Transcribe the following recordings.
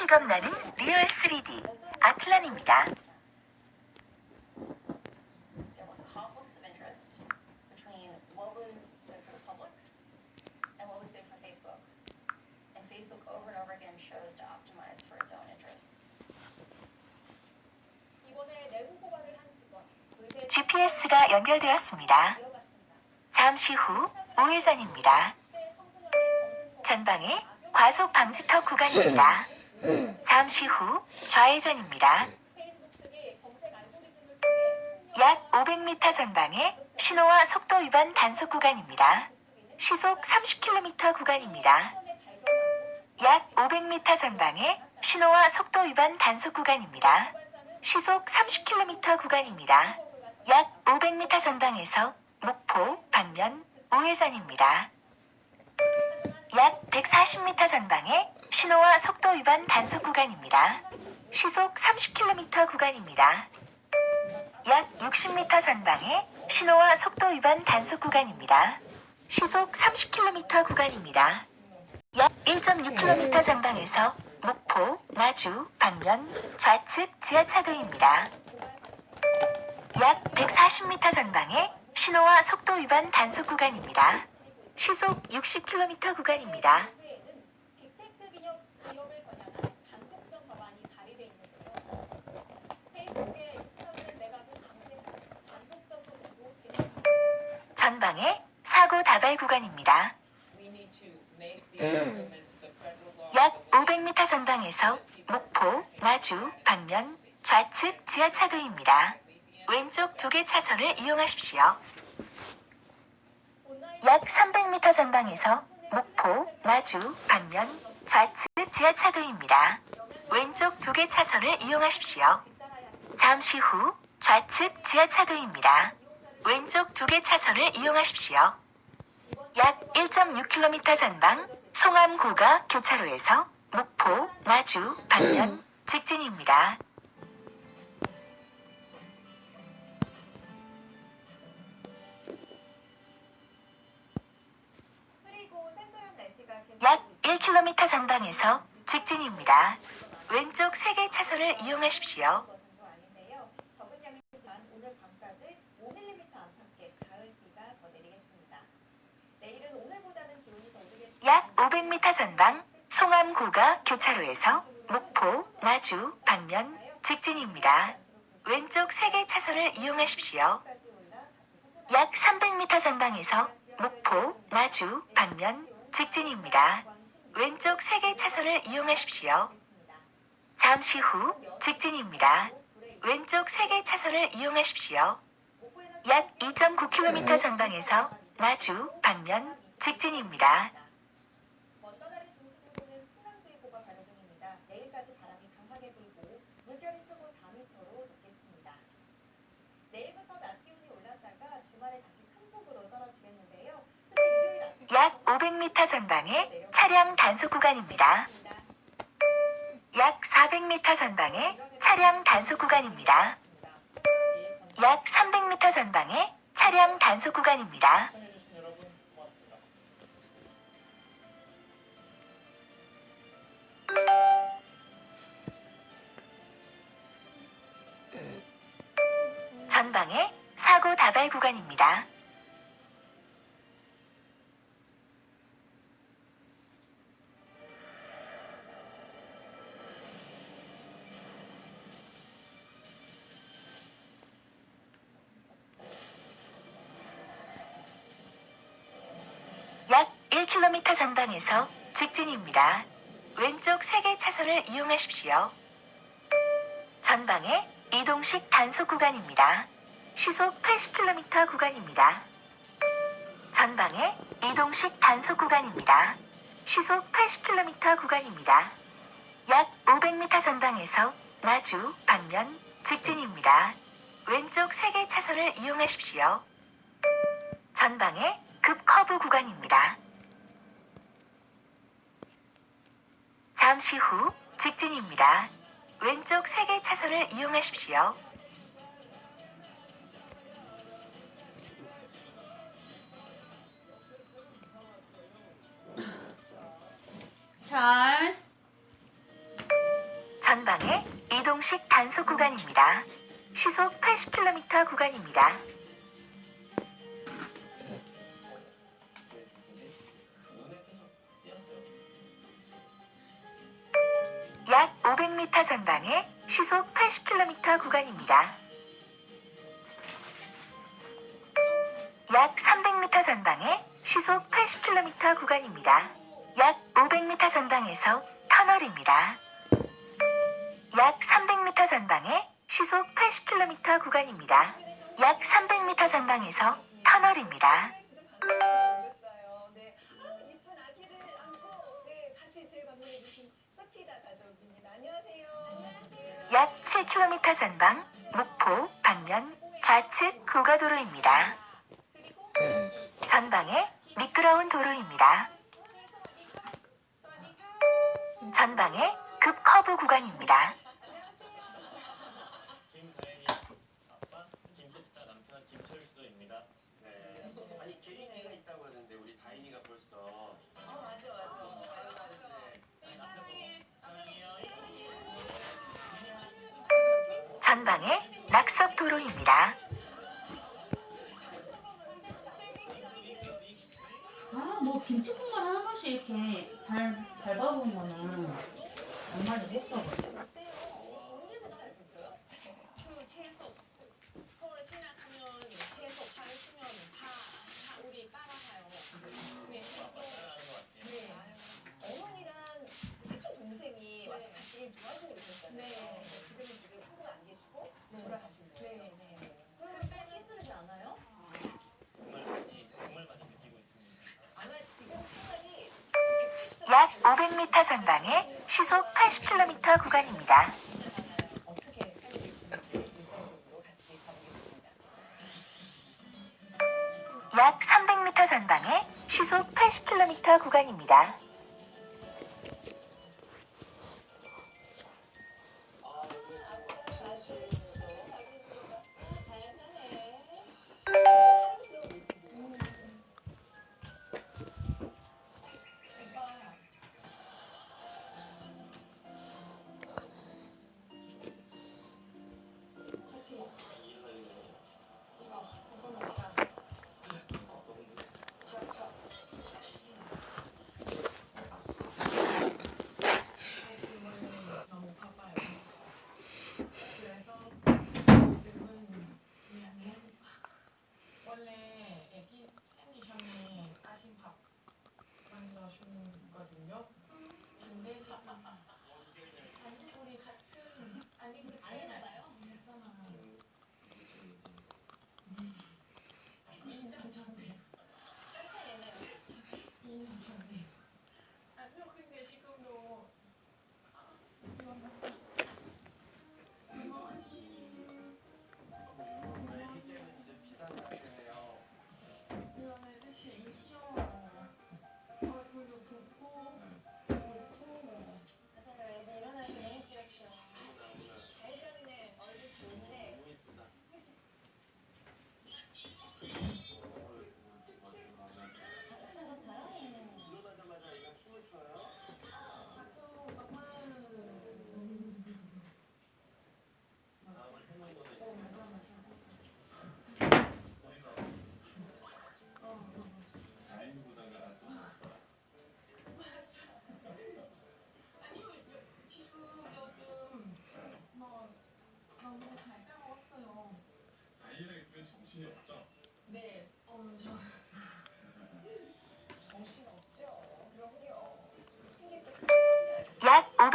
실감나는 리얼 3D 아틀란입니다. GPS가 연결되었습니다. 잠시 후 우회전입니다. 전방에 과속 방지턱 구간입니다. 잠시 후 좌회전입니다. 약 500m 전방에 신호와 속도 위반 단속 구간입니다. 시속 30km 구간입니다. 약 500m 전방에 신호와 속도 위반 단속 구간입니다. 시속 30km 구간입니다. 약 500m 전방에서 목포 방면 우회전입니다. 약 140m 전방에 신호와 속도 위반 단속 구간입니다. 시속 30km 구간입니다. 약 60m 전방에 신호와 속도 위반 단속 구간입니다. 시속 30km 구간입니다. 약 1.6km 전방에서 목포, 나주, 방면 좌측 지하차도입니다. 약 140m 전방에 신호와 속도 위반 단속 구간입니다. 시속 60km 구간입니다. 후에는 빅테크 기업 기업을 겨냥한 단독점 법안이 발의돼 있는데요. 페이스북의 인스타그램 매각을 강제하는 단독점 소송도 진행 중. 전방에 사고 다발 구간입니다. 약 500m 전방에서 목포, 나주, 방면 좌측 지하차도입니다. 왼쪽 두 개 차선을 이용하십시오. 약 300m 전방에서 목포, 나주, 방면 좌측 지하차도입니다. 왼쪽 두 개 차선을 이용하십시오. 잠시 후 좌측 지하차도입니다. 왼쪽 두 개 차선을 이용하십시오. 약 1.6km 전방 송암 고가 교차로에서 목포, 나주, 방면 직진입니다. 약 1km 전방에서 직진입니다. 왼쪽 세개 차선을 이용하십시오. 것은 또 아닌데요. 적은 양이지만 오늘 밤까지 5mm 안팎의 가을비가 더 내리겠습니다. 내일은 오늘보다는 기온이 더 오르겠지만 약 500m 전방 송암 고가 교차로에서 목포, 나주, 방면 직진입니다. 왼쪽 세개 차선을 이용하십시오. 약 300m 전방에서 목포, 나주, 방면 직진입니다. 왼쪽 세개 차선을 이용하십시오. 잠시 후 직진입니다. 왼쪽 세개 차선을 이용하십시오. 약 2.9km 전방에서 나주, 방면 직진입니다. 먼바다를 중심으로는 풍랑주의보가 발효 중입니다. 내일까지 바람이 강하게 불고 물결이 크고 4m로 높겠습니다. 내일부터 낮 기온이 올랐다가 주말에 다시 큰 폭으로 떨어지겠는데요. 특히 일요일 아침 약 500m 전방에 차량 단속 구간입니다. 약 400m 전방에 차량 단속 구간입니다. 약 300m 전방에 차량 단속 구간입니다. 전방에 사고 다발 구간입니다. 약 1km 전방에서 직진입니다. 왼쪽 세개 차선을 이용하십시오. 전방에 이동식 단속 구간입니다. 시속 80km 구간입니다. 전방에 이동식 단속 구간입니다. 시속 80km 구간입니다. 약 500m 전방에서 나주, 방면, 직진입니다. 왼쪽 세개 차선을 이용하십시오. 전방에 급 커브 구간입니다. 잠시 후 직진입니다. 왼쪽 세개 차선을 이용하십시오. 찰스 전방에 이동식 단속 구간입니다. 시속 80km 구간입니다. 약 500m 전방에 시속 80km 구간입니다. 약 300m 전방에 시속 80km 구간입니다. 약 500m 전방에서 터널입니다. 약 300m 전방에 시속 80km 구간입니다. 약 300m 전방에서 터널입니다. 약 7km 전방 목포 방면 좌측 고가도로입니다. 전방에 미끄러운 도로입니다. 전방에 급 커브 구간입니다. 전방에 낙석 도로입니다. 아, 뭐 김치국물 한 번씩 이렇게 발, 밟아보면은 정말 예뻐거든. 언제부터 하셨어요? 그 계속 서울 진학하면 계속 가르치면 다, 다 우리 따라가요. 네, 네. 어머니랑 사촌 동생이 와서 같이 일 도와주고 계셨잖아요. 네. 지금은 지금 한국 안 계시고 네. 돌아가신 거예요. 네, 네. 그러면 좀 힘들지 않아요? 정말 많이 정말 많이 느끼고 있습니다. 아마 지금 생활이 약 500m 전방에 시속 80km 구간입니다. 약 300m 전방에 시속 80km 구간입니다.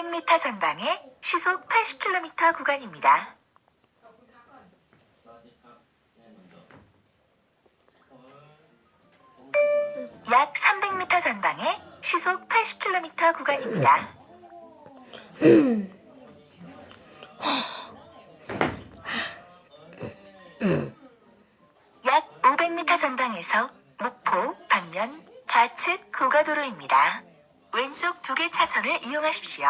500m 전방에 시속 80km 구간입니다. 약 300m 전방에 시속 80km 구간입니다. 약 500m 전방에서 목포 방면 좌측 고가도로입니다. 왼쪽 두개 차선을 이용하십시오.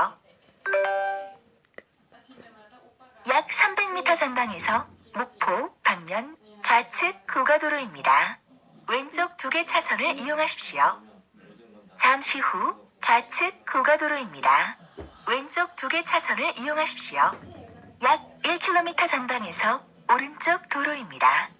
약 300m 전방에서 목포 방면 좌측 고가도로입니다. 왼쪽 두 개 차선을 이용하십시오. 잠시 후 좌측 고가도로입니다. 왼쪽 두 개 차선을 이용하십시오. 약 1km 전방에서 오른쪽 도로입니다.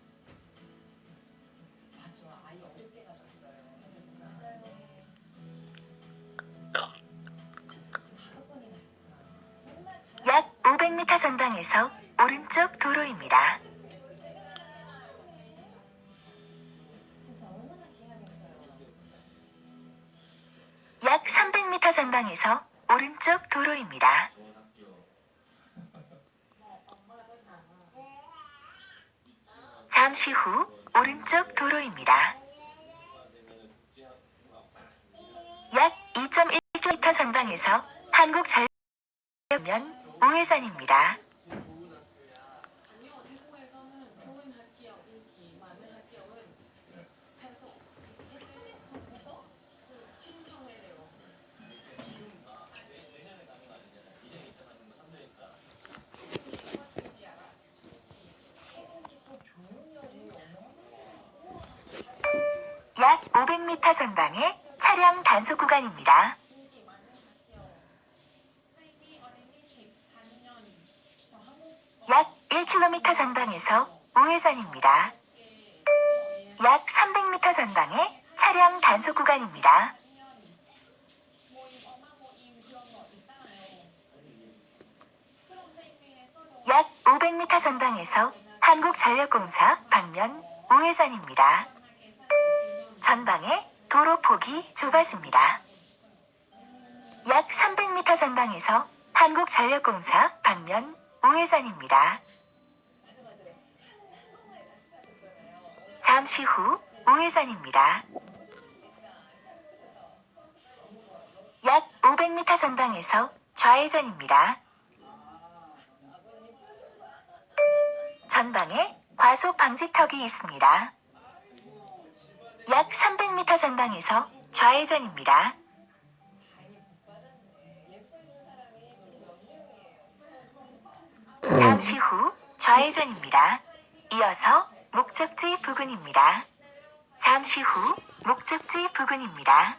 100m 전방에서 오른쪽 도로입니다. 약 300m 전방에서 오른쪽 도로입니다. 잠시 후 오른쪽 도로입니다. 약 2.1km 전방에서 한국전면 우회전입니다. 약 500m 전방의 차량 단속 구간입니다. 인기 많은 학교. 사이비 어린이집 단년. 저 한국 약 1km 전방에서 우회전입니다. 약 300m 전방의 차량 단속 구간입니다. 약 500m 전방에서 한국전력공사 방면 우회전입니다. 전방에 도로 폭이 좁아집니다. 약 300m 전방에서 한국전력공사 방면 우회전입니다. 잠시 후 우회전입니다. 약 500m 전방에서 좌회전입니다. 전방에 과속 방지턱이 있습니다. 약 300m 전방에서 좌회전입니다. 잠시 후 좌회전입니다. 이어서 목적지 부근입니다. 잠시 후 목적지 부근입니다.